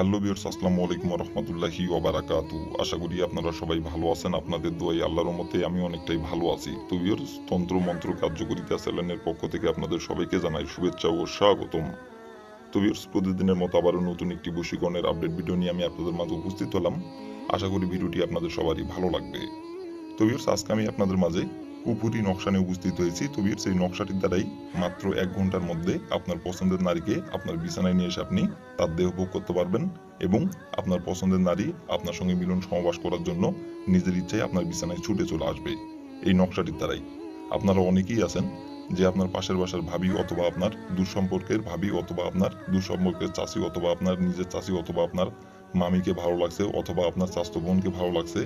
Hello বিয়ার্স আসসালামু আলাইকুম রহমতুল্লাহি ওবারাকাতু আশা করি আপনারা সবাই ভালো আছেন, আপনাদের দোয়াই আল্লাহর মতে আমি অনেকটাই ভালো আছি। তো বিয়ার্স তন্ত্র মন্ত্র কার্যকরিতা চ্যানেলের পক্ষ থেকে আপনাদের সবাইকে জানাই শুভেচ্ছা ও স্বাগতম। তো বিয়ার্স প্রতিদিনের মতো আবারও নতুন একটি বশীকরণের আপডেট ভিডিও নিয়ে আমি আপনাদের মাঝে উপস্থিত হলাম। আশা করি ভিডিওটি আপনাদের সবারই ভালো লাগবে। তো বিয়ার্স আজকে আমি আপনাদের মাঝে কুপুরি নকশা নিয়ে উপস্থিত হয়েছি। তো বিয়ার্স এই নকশাটির দ্বারাই মাত্র এক ঘণ্টার মধ্যে আপনার পছন্দের নারীকে আপনার বিছানায় নিয়ে এসে আপনি তার দেহ ভোগ করতে পারবেন এবং আপনার পছন্দের নারী আপনার সঙ্গে মিলন সমাবাস করার জন্য নিজের ইচ্ছায় আপনার বিছানায় ছুটে চলে আসবে এই নকশাটির দ্বারাই। আপনারা অনেকেই আছেন যে আপনার পাশের বাসার ভাবি অথবা আপনার দুঃসম্পর্কের ভাবি অথবা আপনার দুঃসম্পর্কের চাষি অথবা আপনার নিজের চাষি অথবা আপনার মামিকে ভালো লাগছে অথবা আপনার স্বাস্থ্য বোনকে ভালো লাগছে,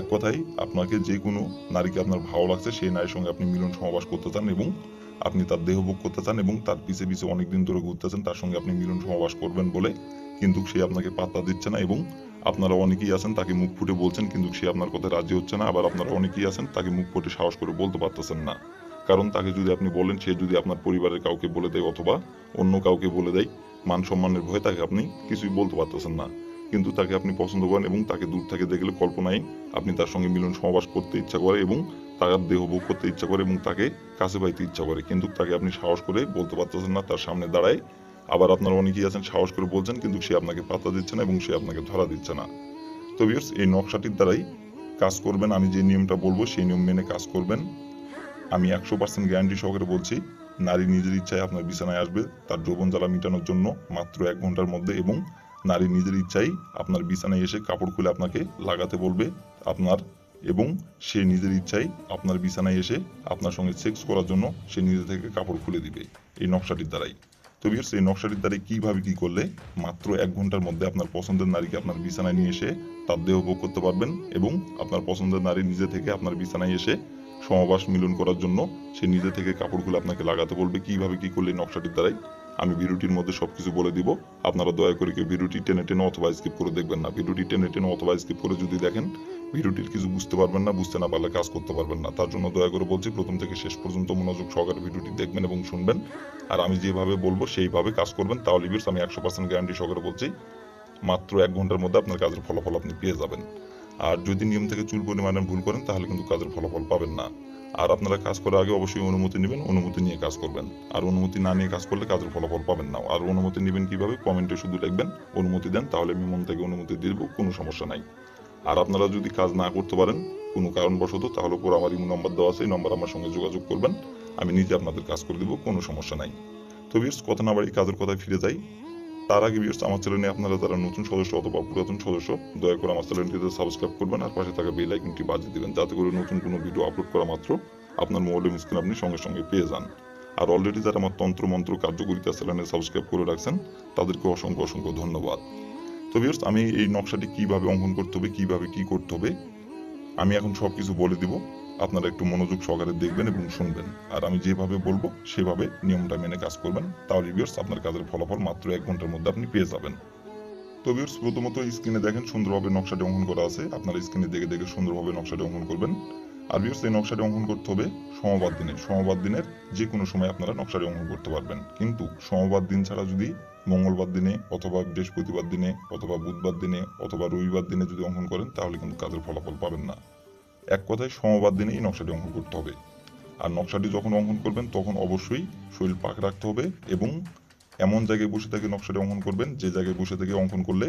এক কথায় আপনাকে যে কোনো নারীকে আপনার ভালো লাগছে, সেই নারীর সঙ্গে আপনি মিলন সমাবাস করতে চান এবং আপনি তার দেহ ভোগ করতে চান এবং তার পিছে পিছে অনেকদিন ধরে ঘুরতেছেন তার সঙ্গে আপনি মিলন সমাবাস করবেন বলে কিন্তু সে আপনাকে পাত্তা দিচ্ছে না এবং আপনারা অনেকেই আছেন তাকে মুখ ফুটে বলছেন কিন্তু সে আপনার কথা রাজি হচ্ছে না, আবার আপনারা অনেকেই আছেন তাকে মুখ ফুটে সাহস করে বলতে পারতেছেন না। কারণ তাকে যদি আপনি বলেন, সে যদি আপনার পরিবারের কাউকে বলে দেয় অথবা অন্য কাউকে বলে দেয়, মান সম্মানের ভয়ে তাকে আপনি কিছুই বলতে পারতেছেন না। কিন্তু তাকে আপনি পছন্দ করেন এবং তাকে দূর থেকে দেখলে কল্পনায় আপনি তার সঙ্গে মিলন সমাবাস করতে ইচ্ছা করে এবং তার দেহ ভোগ করতে ইচ্ছা করে এবং তাকে কাছে পাইতে ইচ্ছা করে। কিন্তু তাকে আপনি সাহস করে বলতে পারতেছেন না, তার সামনে দাঁড়ায়। আবার আপনার অনেকেই আছেন, সাহস করে বলছেন, কিন্তু সে আপনাকে পাত্তা দিচ্ছে না এবং সে আপনাকে ধরা দিচ্ছে না। তো ভিউয়ার্স এই নকশাটির দ্বারাই কাজ করবেন, আমি যে নিয়মটা বলব, সেই নিয়ম মেনে কাজ করবেন। আমি একশো পার্সেন্ট গ্যারান্টি সহকারে বলছি, নারী নিজের ইচ্ছায় আপনার বিছানায় আসবে, তার যৌবন জ্বালা মেটানোর জন্য মাত্র এক ঘণ্টার মধ্যে এবং নারী নিজের ইচ্ছাই আপনার বিছানায় এসে কাপড় খুলে আপনাকে লাগাতে বলবে আপনার এবং সে নিজের ইচ্ছাই আপনার বিছানায় এসে আপনার সঙ্গে সেক্স করার জন্য সে নিজে থেকে কাপড় খুলে দিবে এই নকশাটির দ্বারাই। তো বিয়ার্স এই নকশাটির দ্বারাই কীভাবে কী করলে মাত্র এক ঘণ্টার মধ্যে আপনার পছন্দের নারীকে আপনার বিছানায় নিয়ে এসে তার দেহ ভোগ করতে পারবেন এবং আপনার পছন্দের নারী নিজে থেকে আপনার বিছানায় এসে সমাবাস মিলন করার জন্য সে নিজে থেকে কাপড় খুলে আপনাকে লাগাতে বলবে। কীভাবে কী করলে নকশাটির দ্বারাই আমি ভিডিওটির মধ্যে সবকিছু বলে দিব। আপনারা দয়া করে কেউ ভিডিওটি টেনে টেনে অথবা স্কিপ করে দেখবেন না। ভিডিওটি টেনে টেনে অথবা স্কিপ করে যদি দেখেন, ভিডিওটির কিছু বুঝতে পারবেন না, বুঝতে না পারলে কাজ করতে পারবেন না। তার জন্য দয়া করে বলছি, প্রথম থেকে শেষ পর্যন্ত মনোযোগ সহকারে ভিডিওটি দেখবেন এবং শুনবেন। আর আমি যেভাবে বলব, সেইভাবে কাজ করবেন। তাহলে বিয়ার্স আমি একশো পার্সেন্ট গ্যারান্টি সহকারে বলছি, মাত্র এক ঘণ্টার মধ্যে আপনার কাজের ফলাফল আপনি পেয়ে যাবেন। আর যদি নিয়ম থেকে চুল পরিমাণে ভুল করেন, তাহলে কিন্তু কাজের ফলাফল পাবেন না। আর আপনারা কাজ করার আগে অবশ্যই অনুমতি নেবেন, অনুমতি নিয়ে কাজ করবেন। আর অনুমতি না নিয়ে কাজ করলে কাজের ফলাফল পাবেন না। আর অনুমতি নেবেন কীভাবে? কমেন্টে শুধু লিখবেন, অনুমতি দেন, তাহলে আমি মন থেকে অনুমতি দেবো, কোনো সমস্যা নাই। আর আপনারা যদি কাজ না করতে পারেন, কোনো কারণবশত, তাহলে উপর আমার ইমো নম্বর দেওয়া আছে, এই নম্বর আমার সঙ্গে যোগাযোগ করবেন। আমি নিজে আপনাদের কাজ করে দেবো, কোনো সমস্যা নাই। তো কথা না বাড়ি কাজের কথায় ফিরে যাই। তার আগে বিয়ার্স আমার চ্যানেলে আপনারা যারা নতুন সদস্য অথবা পুরাতন সদস্য, দয়া করে আমার চ্যানেলটিতে সাবস্ক্রাইব করবেন আর পাশে থাকা বেল আইকনটি বাজিয়ে দিবেন, যাতে করে নতুন কোনো ভিডিও আপলোড করা মাত্র আপনার মোবাইলের স্ক্রিন আপনি সঙ্গে সঙ্গে পেয়ে যান। আর অলরেডি যারা আমার তন্ত্র মন্ত্র কার্যকরিতা চ্যানেলে সাবস্ক্রাইব করে রাখছেন, তাদেরকে অসংখ্য অসংখ্য ধন্যবাদ। তো ভিউয়ার্স আমি এই নকশাটি কীভাবে অঙ্কন করতে হবে, কীভাবে কি করতে হবে, আমি এখন সব কিছু বলে দিব। আপনারা একটু মনোযোগ সহকারে দেখবেন এবং শুনবেন। আর আমি যেভাবে বলব, সেভাবে নিয়মটা মেনে কাজ করবেন। তাহলে ভিউয়ার্স আপনার কাজের ফলাফল মাত্র এক ঘণ্টার মধ্যে আপনি পেয়ে যাবেন। তো ভিউয়ার্স প্রথমত স্ক্রিনে দেখেন সুন্দরভাবে নকশাটি অঙ্কন করা আছে। আপনারা স্ক্রিনে দেখে দেখে সুন্দরভাবে নকশাটি অঙ্কন করবেন। আর ভিউয়ার্স এই নকশাটি অঙ্কন করতে হবে সোমবার দিনে। সোমবার দিনের যে কোনো সময় আপনারা নকশাটি অঙ্কন করতে পারবেন। কিন্তু সোমবার দিন ছাড়া যদি মঙ্গলবার দিনে অথবা বৃহস্পতিবার দিনে অথবা বুধবার দিনে অথবা রবিবার দিনে যদি অঙ্কন করেন, তাহলে কিন্তু কাজের ফলাফল পাবেন না। এক কথায় সমবাদ দিনে এই নকশাটি অঙ্কন করতে হবে। আর নকশাটি যখন অঙ্কন করবেন, তখন অবশ্যই শরীর পাক রাখতে হবে এবং এমন জায়গায় বসে থেকে নকশাটি অঙ্কন করবেন, যে জায়গায় বসে থেকে অঙ্কন করলে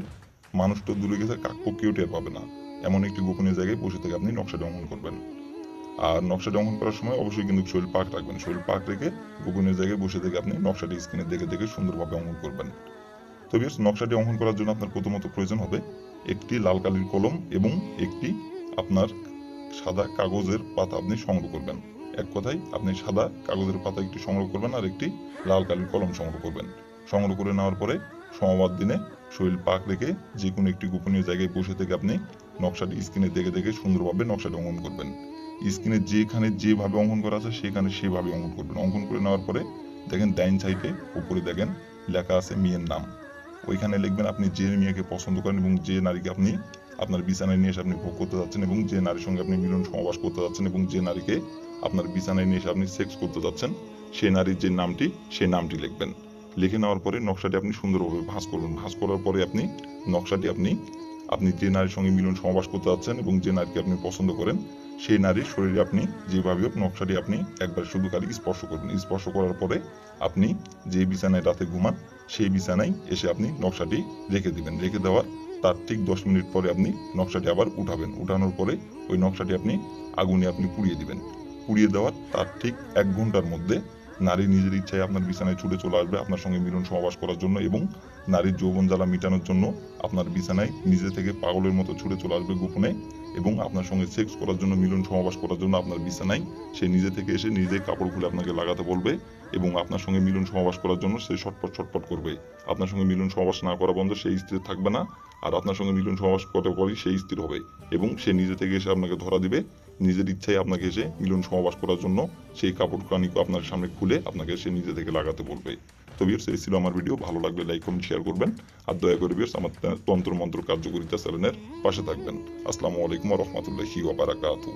মানুষ তো দূরে গেছে কাকপক্ষেও টের পাবে না। এমন একটি গোপনীয় জায়গায় বসে থেকে আপনি নকশাটি অঙ্কন করবেন। আর নকশাটি অঙ্কন করার সময় অবশ্যই কিন্তু শরীর পাক রাখবেন। শরীর পাক রেখে গোপনীয় জায়গায় বসে থেকে আপনি নকশাটি স্ক্রিনে দেখে দেখে সুন্দরভাবে অঙ্কন করবেন। তো নকশাটি অঙ্কন করার জন্য আপনার প্রথমত প্রয়োজন হবে একটি লাল কালির কলম এবং একটি আপনার সাদা কাগজের পাতা আপনি সংগ্রহ করবেন। এক কথায়, আপনি সাদা কাগজের পাতা একটি সংগ্রহ করবেন আর একটি লাল কালির কলম সংগ্রহ করবেন। সংগ্রহ করে নেওয়ার পরে সোমবার দিনে শরীর পাক রেখে যে কোনো একটি গোপনীয় জায়গায় বসে থেকে আপনি নকশাটি স্ক্রিনে দেখে দেখে সুন্দরভাবে নকশাটি অঙ্কন করবেন। স্ক্রিনে যেখানে যেভাবে অঙ্কন করা আছে সেখানে সেভাবে অঙ্কন করবেন। অঙ্কন করে নেওয়ার পরে দেখেন ডাইন সাইডে উপরে দেখেন লেখা আছে মেয়ের নাম। ওইখানে লিখবেন আপনি যে মেয়েকে পছন্দ করেন এবং যে নারীকে আপনি আপনার বিছানায় নিয়ে এসে আপনি ভোগ করতে যাচ্ছেন এবং যে নারীর সঙ্গে আপনি মিলন সমাবাস করতে যাচ্ছেন এবং যে নারীকে আপনার বিছানায় নিয়ে এসে আপনি সেক্স করতে যাচ্ছেন সেই নারীর যে নামটি সেই নামটি লিখবেন। লিখে নেওয়ার পরে নকশাটি আপনি সুন্দরভাবে ভাঁজ করুন। ভাঁজ করার পরে আপনি নকশাটি আপনি আপনি যে নারীর সঙ্গে মিলন সমাবাস করতে যাচ্ছেন এবং যে নারীকে আপনি পছন্দ করেন, সেই নারীর শরীরে আপনি যেভাবে হোক নকশাটি আপনি একবার শুধু খালি স্পর্শ করবেন স্পর্শ করার পরে আপনি যে বিছানায় রাতে ঘুমান, সেই বিছানায় এসে আপনি নকশাটি রেখে দিবেন। রেখে দেওয়ার তার ঠিক দশ মিনিট পরে আপনি নকশাটি আবার উঠাবেন। উঠানোর পরে ওই নকশাটি আপনি আগুনে আপনি পুড়িয়ে দিবেন। পুড়িয়ে দেওয়ার তার ঠিক এক ঘণ্টার মধ্যে নারী নিজের ইচ্ছায় আপনার বিছানায় ছুটে চলে আসবে আপনার সঙ্গে মিলন সমাবাস করার জন্য এবং নারীর যৌবন জ্বালা মেটানোর জন্য আপনার বিছানায় নিজে থেকে পাগলের মতো ছুটে চলে আসবে গোপনে এবং আপনার সঙ্গে সেক্স করার জন্য, মিলন সমাবাস করার জন্য আপনার বিছানায় সে নিজে থেকে এসে নিজে কাপড় খুলে আপনাকে লাগাতে বলবে এবং আপনার সঙ্গে মিলন সমাবাস করার জন্য সে ছটপট ছটপট করবে। আপনার সঙ্গে মিলন সমাবাস না করা বন্ধ সেই স্থির থাকবে না, আর আপনার সঙ্গে মিলন সমাবাস করার পরই সেই স্থির হবে এবং সে নিজে থেকে এসে আপনাকে ধরা দিবে নিজের ইচ্ছায় আপনাকে এসে মিলন সমাবাস করার জন্য সেই কাপড় কানিকে আপনার সামনে খুলে আপনাকে সে নিজে থেকে লাগাতে বলবে। তো বিয়ার্স এই ছিল আমার ভিডিও ভালো লাগলে লাইক কমেন্ট শেয়ার করবেন। আর দয়া করে বিয়ার্স আমার তন্ত্র মন্ত্র কার্যকরিতা চ্যানেলের পাশে থাকবেন। আসসালামু আলাইকুম রহমতুল্লাহি ওবারাকাতু